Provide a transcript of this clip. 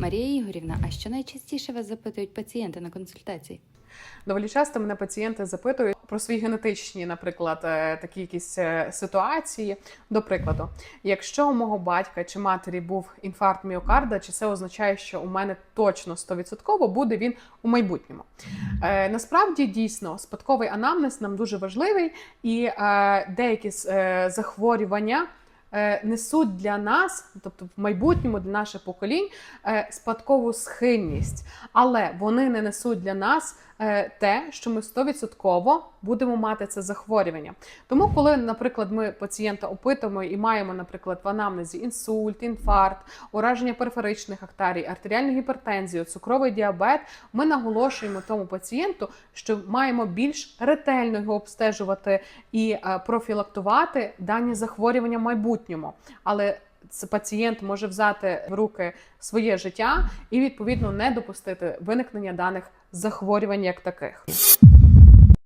Марія Ігорівна, а що найчастіше вас запитують пацієнти на консультації? Доволі часто мене пацієнти запитують про свої генетичні, наприклад, е, такі якісь е, ситуації. До прикладу, якщо у мого батька чи матері був інфаркт міокарда, чи це означає, що у мене точно 100% буде він у майбутньому? Е, насправді дійсно спадковий анамнез нам дуже важливий, і е, деякі е, захворювання. Е, Несуть для нас, тобто в майбутньому для наших поколінь, е, спадкову схильність, але вони не несуть для нас е, те, що ми 100% будемо мати це захворювання. Тому, коли, наприклад, ми пацієнта опитуємо і маємо, наприклад, в анамнезі інсульт, інфаркт, ураження периферичних артерій, артеріальну гіпертензію, цукровий діабет, ми наголошуємо тому пацієнту, що маємо більш ретельно його обстежувати і профілактувати дані захворювання в майбутньому. Але пацієнт може взяти в руки своє життя і відповідно не допустити виникнення даних захворювань як таких.